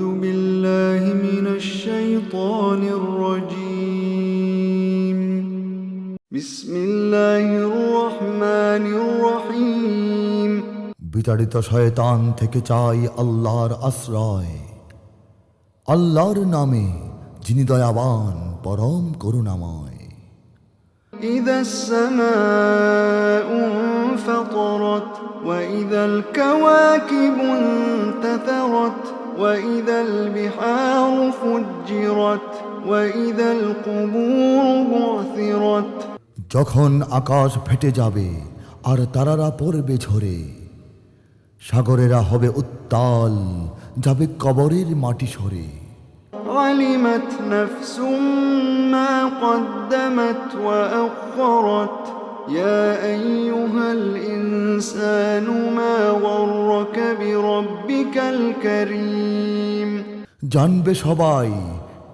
أعوذ بالله من الشيطان الرجيم بسم الله الرحمن الرحيم বিতাড়িত শয়তান থেকে চাই আল্লাহর আশ্রয় আল্লাহর নামে যিনি দয়াবান পরম করুণাময় إذا السماء انفطرت وإذا الكواكب انتثرت وإذا البحار فجرت وإذا القبور بعثرت যখন আকাশ ফেটে যাবে আর তারারা পড়বে ঝরে সাগরেরা হবে উত্তাল যাবে কবরের মাটি সরে علمت نفس ما قدمت وأخرت يا أيها الإنسان ما غرك بربك الكريم জানবে সবাই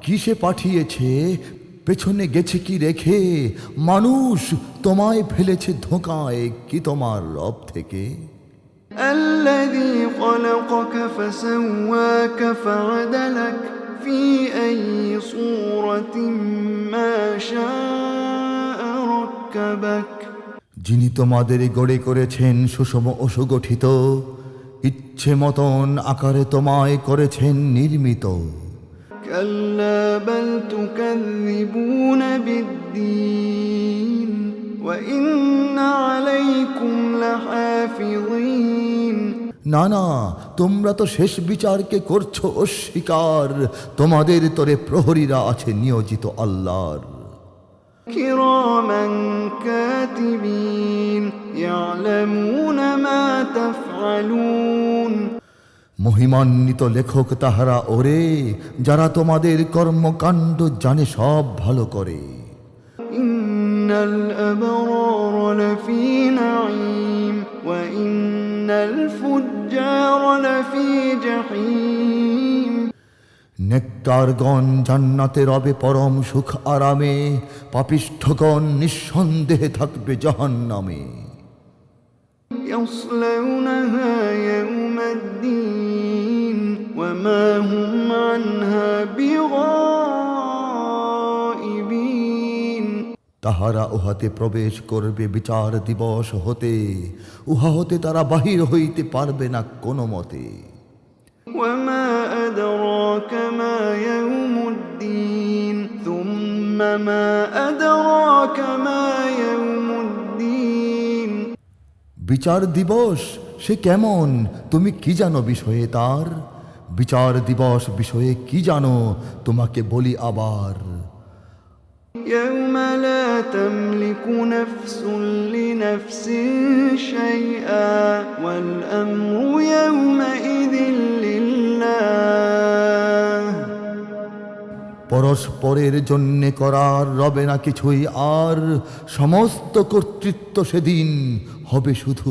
কিসে পাঠিয়েছে পেছনে গেছে কি রেখে মানুষ তোমায় ফেলেছে ধোকায় কি তোমার রব থেকে الذي خلقك فسواك فعدلك في أي صورة ما شاء ركبك যিনি তোমাদের গড়ে করেছেন সুষম অসুগঠিত ইচ্ছে মতন আকারে তোমায় করেছেন নির্মিত। না না তোমরা তো শেষ বিচারকে করছ অস্বীকার তোমাদের তরে প্রহরীরা আছে নিয়োজিত আল্লাহর। কিরমান মহিমান্বিত লেখক তাহারা ওরে যারা তোমাদের কর্মকাণ্ড জানে সব ভালো করে। নেকারগণ জান্নাতে রবে পরম সুখ আরামে পাপিষ্ঠগণ নিঃসন্দেহে থাকবে জাহান্নামে। নামে يصلونها يوم الدين وما هم عنها بغائبين তাহারা উহাতে প্রবেশ করবে বিচার দিবস হতে উহা হতে তারা বাহির হইতে পারবে না কোনো মতে وما أدراك ما يوم الدين ثم ما أدراك ما বিচার দিবস সে কেমন তুমি কি জানো বিষয়ে তার বিচার দিবস বিষয়ে কি জানো তোমাকে বলি আবার يوم لا تملك نفس لنفس شيئا والأمر يومئذ لله পরস্পরের জন্যে করার রবে না কিছুই আর সমস্ত কর্তৃত্ব সেদিন হবে শুধু